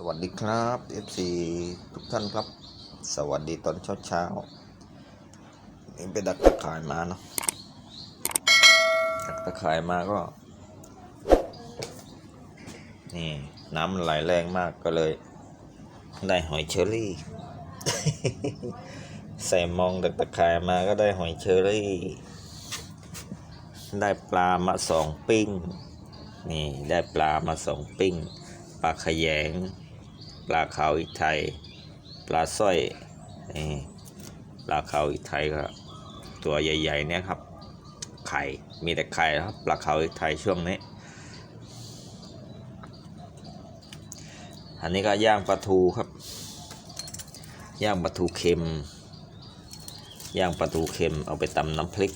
สวัสดีครับ FC ทุกท่านครับ สวัสดีตอนเช้าเช้านี่ไปดักตะข่ายมาเนาะดักตะข่ายมาก็ นี่น้ำมันไหลแรงมากก็เลย ได้หอยเชอรี่ ใส่มองดักตะข่ายมาก็ได้หอยเชอรี่ ได้ปลามาสองปิ้ง นี่ได้ปลามาสองปิ้งปลาขยง ปลาขาวอีกไทย ปลาสร้อยนี่ปลาขาวอีกไทยก็ตัวใหญ่ๆเนี่ยครับไข่มีแต่ไข่ครับปลาขาวอีกไทยช่วงนี้อันนี้ก็ย่างปลาทูครับ ย่างปลาทูเค็ม ย่างปลาทูเค็มเอาไปตำน้ำพริก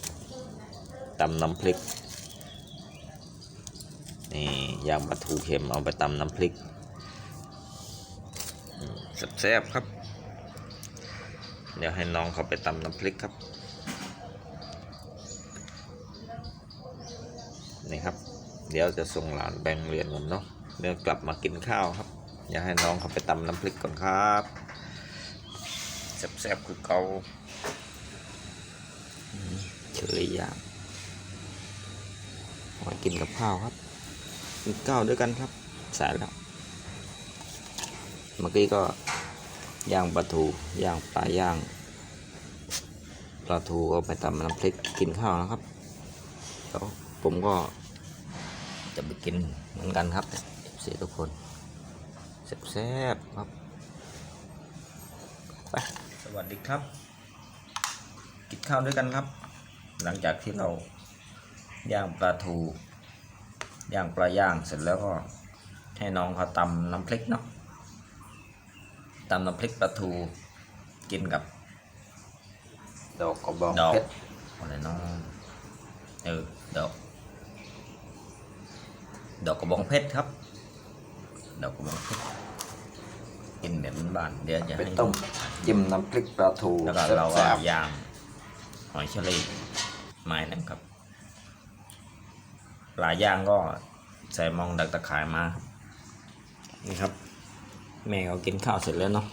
ตำน้ำพริกนี่ย่างปลาทูเค็มเอาไปตำน้ำพริก แซ่บๆครับ เดี๋ยวให้น้องเขาไปตำน้ำพริกครับ นี่ครับ เดี๋ยวจะส่งหลานแบ่งเรียนก่อนเนาะเดี๋ยวกลับมากินข้าวครับ อยากให้น้องเขาไปตำน้ำพริกก่อนครับแซ่บๆคือเกาเฉลยย่างมากินกับข้าวครับกินข้าวด้วยกันครับ สายแล้ว เมื่อกี้ก็ย่างปลาทูย่างปลาย่างปลาทูก็ไปตำน้ำพริกกินข้าวนะครับแล้วผมก็จะไปกินเหมือนกันครับเสียทุกคนแซ่บๆครับไปสวัสดีครับ กินข้าวด้วยกันครับ หลังจากที่เราย่างปลาทูย่างปลาย่างเสร็จแล้วก็ให้น้องเขาตำน้ำพริกเนาะ ตำน้ำพริกปลาทูกินกับดอกกระบองดอกเพชรอะไรเนาะเออดอก ดอกกระบองเพชรครับ ดอกกระบองเพชรกินแบบบ้านๆเดี๋ยวจะไปให้ต้มจิ้มน้ำพริกปลาทูแล้วก็เราแซ่ก็บย่างหอยเชอรี่ไม้นั่นครับปลาย่างก็ใส่มองดักตะข่ายมาครับนี่ครับ แม่เขากินข้าวเสร็จแล้วเนาะ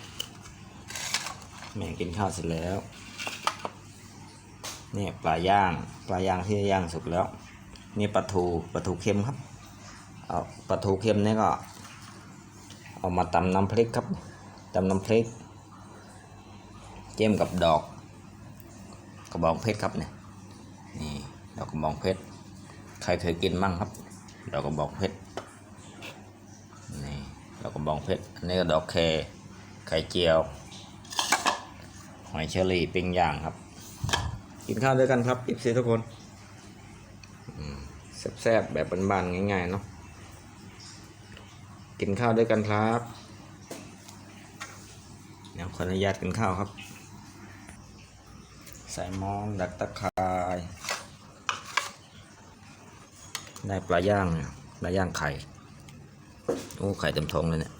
แม่กินข้าวเสร็จแล้วเนี่ยปลาย่างปลาย่างที่ย่างสุกแล้ว นี่ปลาทูปลาทูเค็มครับเอาปลาทูเค็มนี่ก็เอามาตำน้ำพริกครับตำน้ำพริก เจิ้มกับดอกกระบองเพชรครับเนี่ยนี่ดอกกระบองเพชรใครเคยกินมั่งครับ ดอกกระบองเพชร นี่ดอกกระบองเพชรอันนี้ก็ดอกแครไข่เจียว หอยเชอรี่ปิ้งย่างครับ กินข้าวด้วยกันครับอิฟซีทุกคนอืมแซ่บๆแบบบ้านๆง่ายๆเนาะกินข้าวด้วยกันครับเดี๋ยวขออนุญาตกินข้าวครับ ใส่มองดักตะคายได้ปลาย่างเนี่ยปลาย่างไข่ โอ้ไข่เต็มท้องเลยเนี่ย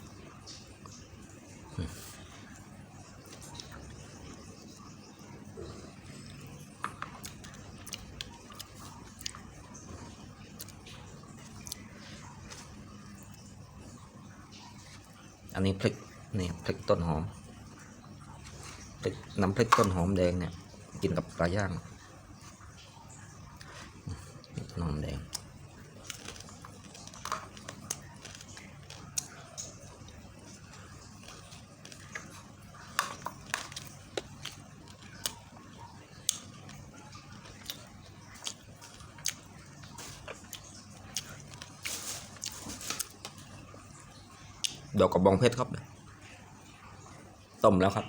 อันนี้พริกนี่พริกต้นหอมพริกน้ำพริกต้นหอมแดงเนี่ย กินกับปลาย่างพริกต้นหอมแดง ดอกกระบองเพชรครับต้มแล้วครับ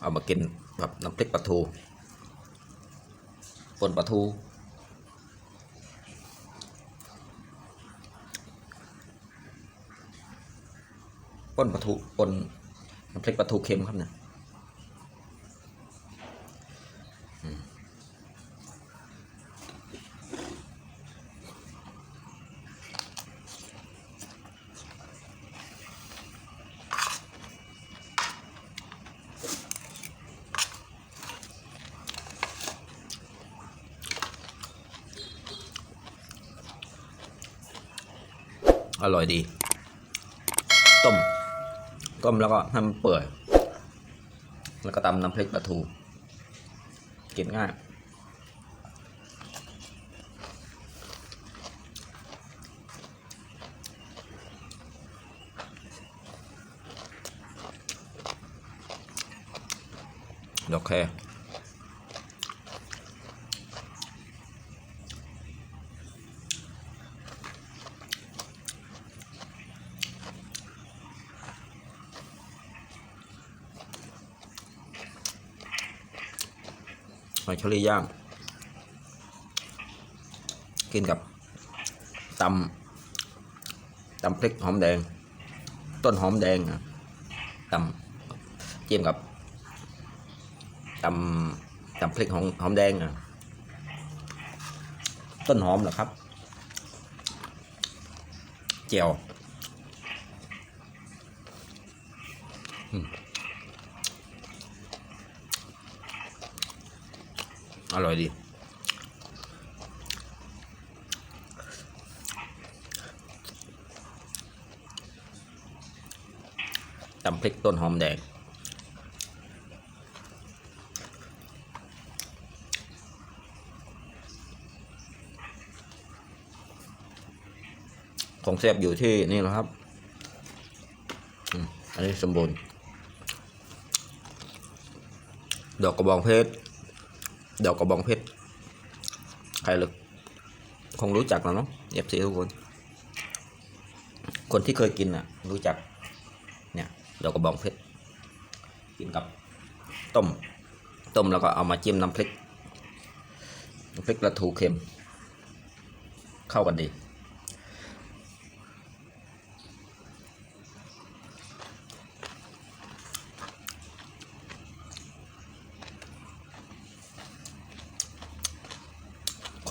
เอามากินแบบน้ำพริกปลาทูป่นปลาทูป่นปลาทูป่นน้ำพริกปลาทูเค็มครับเนี่ย อร่อยดี ต้ม ต้มแล้วก็ให้มันเปื่อย แล้วก็ตำน้ำพริกปลาทู กินง่ายโอเค หอยเชอรี่ย่าง กินกับตำตำพริกหอมแดง ต้นหอมแดงอะตำจิ้มกับตำตำพริกหอมหอมแดงอะต้นหอมเหรอครับเจียว อร่อยดี ตำพริกต้นหอมแดงของแซ่บอยู่ที่นี่แหละครับ อันนี้สมบูรณ์ ดอกกระบองเพชร ดอกกระบองเพชรใครหรือคงรู้จักแล้วเนาะเอฟซีทุกคน คนที่เคยกินอะ รู้จัก เนี่ยดอกกระบองเพชรกินกับต้ม ต้มแล้วก็เอามาจิ้มน้ำพริกน้ำพริกปลาทูเค็ม เข้ากันดี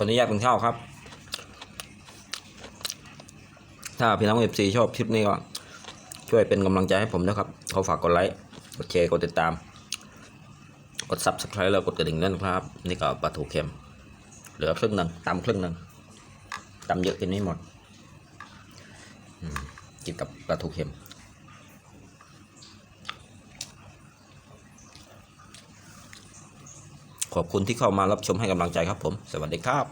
คนนี้อยากเป็นข้าวครับ ถ้าพี่น้องเอฟซีชอบคลิปนี้ก็ช่วยเป็นกำลังใจให้ผมนะครับเขาฝากกดไลค์ กดแชร์ กดติดตาม กด subscribe แล้วกดกระดิ่งด้วยนะครับ นี่ก็ปลาทูเค็ม เหลือครึ่งหนึ่งตำครึ่งหนึ่งตำเยอะกินไม่หมดกินกับปลาทูเค็ม อบคุณที่เข้ามารับชมให้กำลังใจครับผม สวัสดีครับ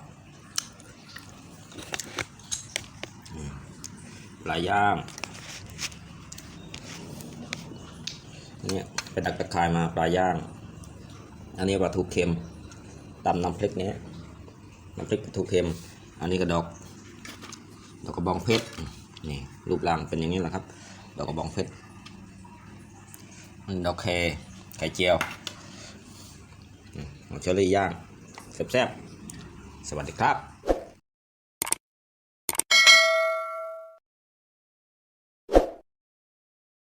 ปลาย่างเนี่ยไปดักตะคายมาปลาย่าง อันนี้ปลาทูเค็มตำน้ำพริกเนี้ยน้ำพริกปลาทูเค็ม อันนี้ก็ดอกดอกกระบองเพชรนี่รูปร่างเป็นอย่างนี้แหละครับ ดอกกระบองเพชรนดอกแคไข่เจียว เชอรี่ย่างแซ่บๆสวัสดีครับ